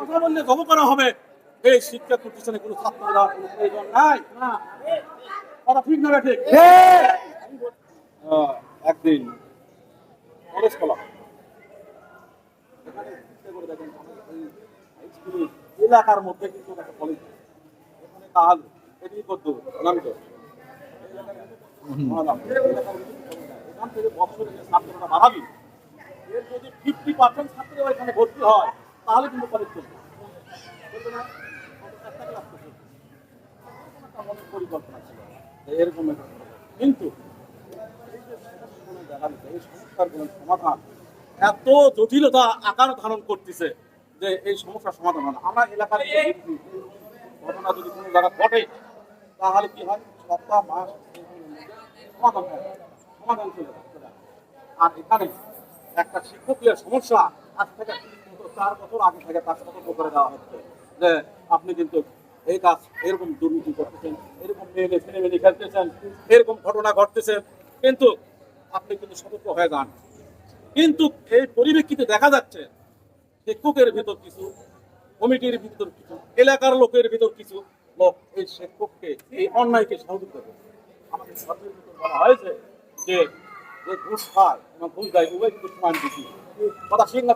কথা বললে জব করা হবে। এই শিক্ষা প্রতিষ্ঠানে কোনো ছাত্র দেওয়ার কোনো প্রয়োজন নাই। কথা ঠিক না ঠিক একদিন কলেজ এলাকার মধ্যে কিন্তু একটা কলেজ এখানে কাহাল এটি করতো নাম তো এখান থেকে বছরে যে ছাত্রটা বাড়াবি এর যদি ফিফটি পার্সেন্ট ছাত্র এখানে ভর্তি হয় তাহলে কিন্তু কলেজ চলবে। পরিকল্পনা ছিল। এরকম কিন্তু এই সমস্যাগুলোর সমাধান এত জটিলতা আকার ধারণ করতেছে যে এই সমস্যার সমাধান হয় আমরা এলাকার ঘটনা যদি কোনো জায়গা ঘটে তাহলে কি হয়? সপ্তাহ মাস সমাধান হয়। সমাধান চলে। আর এখানে একটা শিক্ষকীয় সমস্যা আজ থেকে চার বছর আগে থেকে তার সতর্ক করে দেওয়া হচ্ছে যে আপনি কিন্তু এই কাজ এরকম দুর্নীতি করতেছেন, এরকম মেয়ে ছেলে মেয়ে খেলতেছেন, এরকম ঘটনা ঘটতেছে, কিন্তু আপনি কিন্তু সতর্ক হয়ে যান। কিন্তু এই পরিপ্রেক্ষিতে দেখা যাচ্ছে শিক্ষকের ভিতর কিছু, কমিটির ভিতর কিছু, এলাকার লোকের ভিতর কিছু লোক এই শিক্ষককে, এই অন্যায়কে সহযোগিতা করে আমাদের সরকারের ভিতর বলা হয়েছে যে ঘুষ খায় এবং ঘুষ দেয় উভয় কিন্তু সমান কথা ঠিক না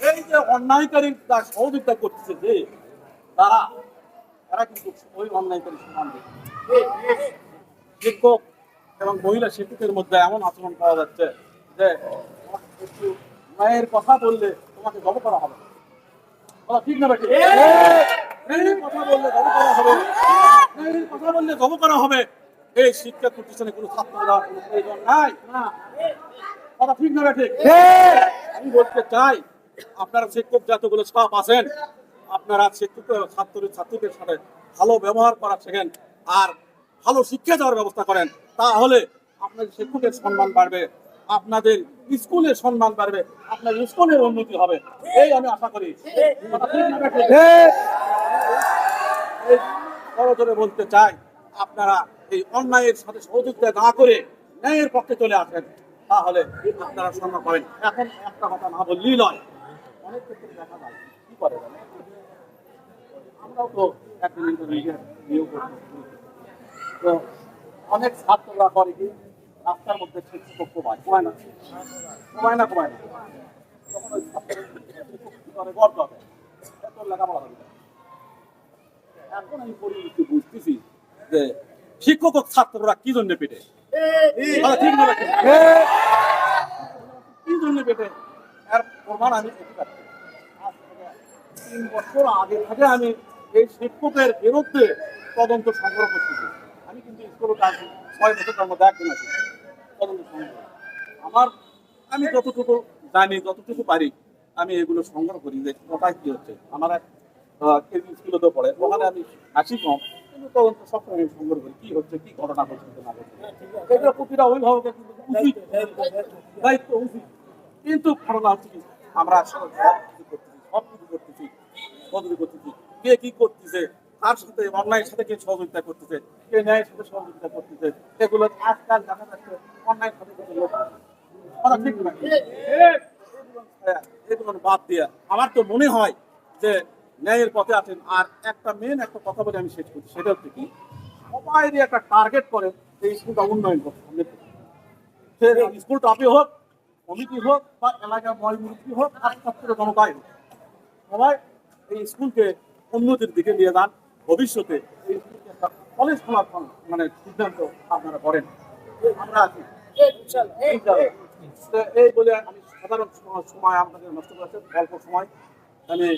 এই যে অন্যায়কারী তার সহযোগিতা করতেছে যে তারা তারা কিন্তু ওই অন্যায়কারী সমান শিক্ষক এবং মহিলা শিক্ষকের মধ্যে এমন আচরণ পাওয়া যাচ্ছে যে মায়ের কথা বললে তোমাকে জব করা হবে বলা ঠিক না বেটি কথা বললে জব করা হবে কথা বললে জব করা হবে এই শিক্ষা প্রতিষ্ঠানে কোনো ছাত্র দেওয়ার কোনো প্রয়োজন নাই। কথা ঠিক না বেটি আমি বলতে চাই আপনারা শিক্ষক যতগুলো স্টাফ আছেন আপনারা শিক্ষক ছাত্র ছাত্রীদের সাথে ভালো ব্যবহার করা শেখেন আর ভালো শিক্ষা দেওয়ার ব্যবস্থা করেন। তাহলে আপনাদের শিক্ষকের সম্মান বাড়বে আপনাদের স্কুলের সম্মান বাড়বে আপনার স্কুলের উন্নতি হবে। এই আমি আশা করি। ঠিক বেঠিক? বলতে চাই আপনারা এই অন্যায়ের সাথে সহযোগিতা না করে ন্যায়ের পক্ষে চলে আসেন, তাহলে আপনারা সম্মান পাবেন এখন একটা কথা না বললেই নয়, অনেক ক্ষেত্রে দেখা যায়, কি করে আমরাও তো ইন্টারভিউ নিয়োগ তো অনেক ছাত্ররা করে কি, রাস্তার মধ্যে শিক্ষক কমায় কমায় না কমায় না কমায় না। লেখাপড়া হবে। এখন আমি পরিস্থিতি বুঝতেছি যে শিক্ষক ও ছাত্ররা কি জন্য পেটে? ঠিক না কি? জন্য পেটে? এর প্রমাণ আমি তিন বছর আগে থেকে আমি এই শিক্ষকের বিরুদ্ধে তদন্ত সংগ্রহ করতেছি আমি কিন্তু স্কুলে কাজ ছয় বছর তার মধ্যে একদিন আছি তদন্ত সংগ্রহ। আমার আমি যতটুকু জানি যতটুকু পারি আমি এগুলো সংগ্রহ করি যে কোথায় কি হচ্ছে। আমার এক কেজি স্কুলে পড়ে। ওখানে আমি আসি কম। কিন্তু তদন্ত সবসময় সংগ্রহ করি কি হচ্ছে? কি ঘটনা ঘটছে? না ঘটছে? এগুলো প্রতিটা অভিভাবকের উচিত। দায়িত্ব উচিত। কিন্তু ঘটনা হচ্ছে কি? আমরা আসলে সব কিছু করতেছি সব কিছু করতেছি। সহযোগী করতেছি। কে কি করতেছে? তার সাথে? অন্যায়ের সাথে কে সহযোগিতা করতেছে? কে ন্যায়ের সাথে সহযোগিতা করতেছে? এগুলো আজকাল দেখা যাচ্ছে অন্যায়ের সাথে কথা ঠিক না? এগুলো, বাদ দিয়ে। আমার তো মনে হয় যে ন্যায়ের পথে আছেন। আর একটা মেন একটা কথা বলে আমি শেষ করছি সেটা হচ্ছে কি সবাই একটা টার্গেট করে এই স্কুলটা উন্নয়ন করতে সে স্কুল টপে হোক কমিটি হোক বা এলাকার ময় মুরব্বী হোক আর ছাত্র জনতাই হোক সবাই এই স্কুলকে উন্নতির দিকে নিয়ে যান। ভবিষ্যতে এই স্কুলকে একটা কলেজ খোলার মানে সিদ্ধান্ত আপনারা করেন। আমরা আছি। এই বলে আমি সাধারণ সময় আপনাদের নষ্ট করেছে অল্প সময়। আমি